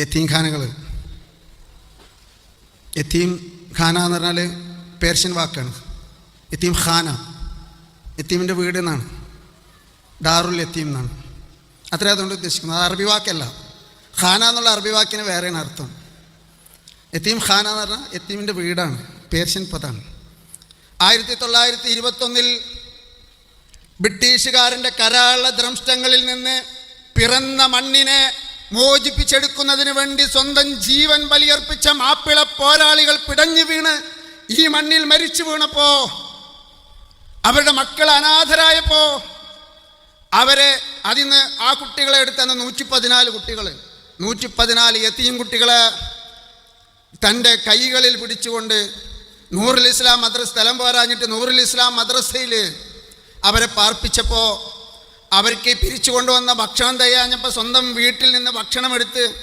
യത്തീം ഖാനകൾ യത്തീം ഖാന എന്ന് പറഞ്ഞാൽ പേർഷ്യൻ വാക്കാണ്. യത്തീം ഖാന യത്തീമിന്റെ വീട് എന്നാണ്. ഡാറുൽ യത്തീം എന്നാണ്. അത്ര അതുകൊണ്ട് ഉദ്ദേശിക്കുന്നത്. അറബി വാക്കല്ല. ഖാന എന്നുള്ള അറബി വാക്കിന് വേറെയാണ് അർത്ഥം. യത്തീം ഖാന എന്ന് പറഞ്ഞാൽ യത്തീമിന്റെ വീടാണ്. പേർഷ്യൻ പദമാണ് ആയിരത്തി തൊള്ളായിരത്തി ഇരുപത്തൊന്നിൽ ബ്രിട്ടീഷുകാരന്റെ കരാള ദ്രംഷ്ടങ്ങളിൽ നിന്ന് പിറന്ന മണ്ണിനെ മോചിപ്പിച്ചെടുക്കുന്നതിന് വേണ്ടി സ്വന്തം ജീവൻ ബലിയർപ്പിച്ച മാപ്പിള പോരാളികൾ പിടഞ്ഞു വീണ് ഈ മണ്ണിൽ മരിച്ചു വീണപ്പോ അവരുടെ മക്കൾ അനാഥരായപ്പോ അവരെ അതിന്ന് ആ കുട്ടികളെ എടുത്തന്ന് നൂറ്റി പതിനാല് കുട്ടികൾ നൂറ്റി പതിനാല് എത്തിയും കുട്ടികളെ തന്റെ കൈകളിൽ പിടിച്ചുകൊണ്ട് നൂറുൽ ഇസ്ലാം മദ്രസ് സ്ഥലം പോരാഞ്ഞിട്ട് നൂറുൽ ഇസ്ലാം മദ്രസയിൽ അവരെ പാർപ്പിച്ചപ്പോൾ അവർക്ക് പിരിച്ചു കൊണ്ടുവന്ന ഭക്ഷണം തയ്യാഞ്ഞപ്പോൾ സ്വന്തം വീട്ടിൽ നിന്ന് ഭക്ഷണം എടുത്ത്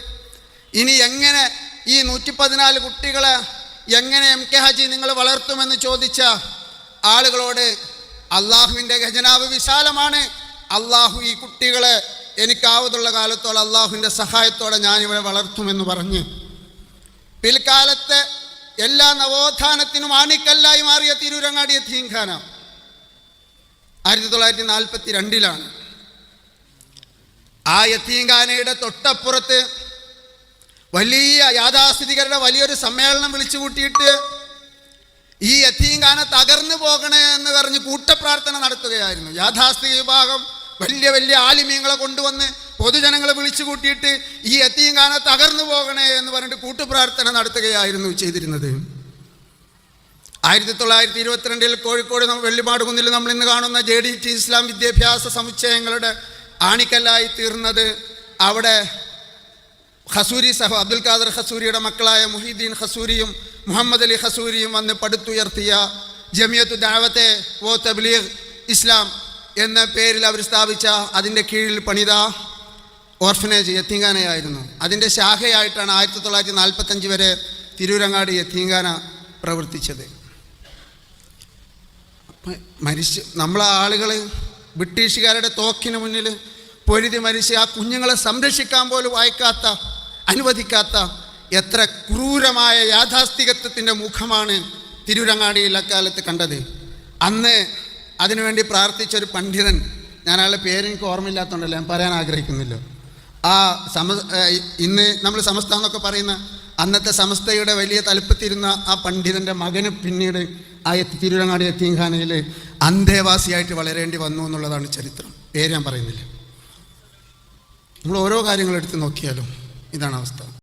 ഇനി എങ്ങനെ ഈ നൂറ്റി പതിനാല് കുട്ടികളെ എങ്ങനെ എം കെ ഹജി നിങ്ങൾ വളർത്തുമെന്ന് ചോദിച്ച ആളുകളോട് അള്ളാഹുവിന്റെ ഖജനാവ് വിശാലമാണ്. അള്ളാഹു ഈ കുട്ടികളെ എനിക്കാവതുള്ള കാലത്തോളം അള്ളാഹുവിന്റെ സഹായത്തോടെ ഞാനിവിടെ വളർത്തുമെന്ന് പറഞ്ഞ് പിൽക്കാലത്ത് എല്ലാ നവോത്ഥാനത്തിനും ആണിക്കല്ലായി മാറിയ തിരൂരങ്ങാടിയ തീൻഖാന ആയിരത്തി തൊള്ളായിരത്തി നാൽപ്പത്തി രണ്ടിലാണ്. ആ യത്തീങ്കാനയുടെ തൊട്ടപ്പുറത്ത് വലിയ യാഥാസ്ഥിതികരുടെ വലിയൊരു സമ്മേളനം വിളിച്ചു കൂട്ടിയിട്ട് ഈ യത്തീങ്കാന തകർന്നു പോകണേ എന്ന് പറഞ്ഞ് കൂട്ടപ്രാർത്ഥന നടത്തുകയായിരുന്നു. യാഥാസ്ഥിക വിഭാഗം വലിയ വലിയ ആലിമ്യങ്ങളെ കൊണ്ടുവന്ന് പൊതുജനങ്ങളെ വിളിച്ചു കൂട്ടിയിട്ട് ഈ യത്തീങ്കാന തകർന്നു പോകണേ എന്ന് പറഞ്ഞിട്ട് കൂട്ടുപ്രാർത്ഥന നടത്തുകയായിരുന്നു ചെയ്തിരുന്നത്. ആയിരത്തി തൊള്ളായിരത്തി ഇരുപത്തിരണ്ടിൽ കോഴിക്കോട് വെള്ളിപാട് കുന്നിൽ നമ്മൾ ഇന്ന് കാണുന്ന ജെ ഡി ടി ഇസ്ലാം വിദ്യാഭ്യാസ സമുച്ചയങ്ങളുടെ ആണിക്കല്ലായി തീർന്നത് അവിടെ ഹസൂരി സഹോ അബ്ദുൽ ഖാദർ ഹസൂരിയുടെ മക്കളായ മുഹീദ്ദീൻ ഹസൂരിയും മുഹമ്മദ് അലി ഹസൂരിയും വന്ന് പടുത്തുയർത്തിയ ജമിയത്തു ദാവത്തെ വോ തബ്ലീഗ് ഇസ്ലാം എന്ന പേരിൽ അവർ സ്ഥാപിച്ച അതിന്റെ കീഴിൽ പണിത ഓർഫനേജ് യത്തീങ്കാനയായിരുന്നു അതിന്റെ ശാഖയായിട്ടാണ് ആയിരത്തി തൊള്ളായിരത്തി നാൽപ്പത്തഞ്ച് വരെ തിരൂരങ്ങാടി യത്തീങ്കാന പ്രവർത്തിച്ചത്. മരിച്ച് നമ്മളെ ആളുകൾ ബ്രിട്ടീഷുകാരുടെ തോക്കിന് മുന്നിൽ പൊരുതി മരിച്ച് ആ കുഞ്ഞുങ്ങളെ സംരക്ഷിക്കാൻ പോലും വായിക്കാത്ത അനുവദിക്കാത്ത എത്ര ക്രൂരമായ യാഥാസ്ഥികത്വത്തിന്റെ മുഖമാണ് തിരൂരങ്ങാടിയിൽ അക്കാലത്ത് കണ്ടത്. അന്ന് അതിനുവേണ്ടി പ്രാർത്ഥിച്ച ഒരു പണ്ഡിതൻ ഞാൻ അയാളുടെ പേരെനിക്ക് ഓർമ്മയില്ലാത്തതുകൊണ്ടല്ലോ ഞാൻ പറയാൻ ആഗ്രഹിക്കുന്നില്ല. ആ സമ ഇന്ന് നമ്മൾ സമസ്ത എന്നൊക്കെ പറയുന്ന അന്നത്തെ സമസ്തയുടെ വലിയ തലപ്പത്തിരുന്ന ആ പണ്ഡിതന്റെ മകന് പിന്നീട് ആ തിരുവങ്ങാടി എത്തിയംഖാനയിൽ അന്തേവാസിയായിട്ട് വളരേണ്ടി വന്നു എന്നുള്ളതാണ് ചരിത്രം. പേര് ഞാൻ പറയുന്നില്ല. നമ്മൾ ഓരോ കാര്യങ്ങൾ എടുത്ത് നോക്കിയാലും ഇതാണ് അവസ്ഥ.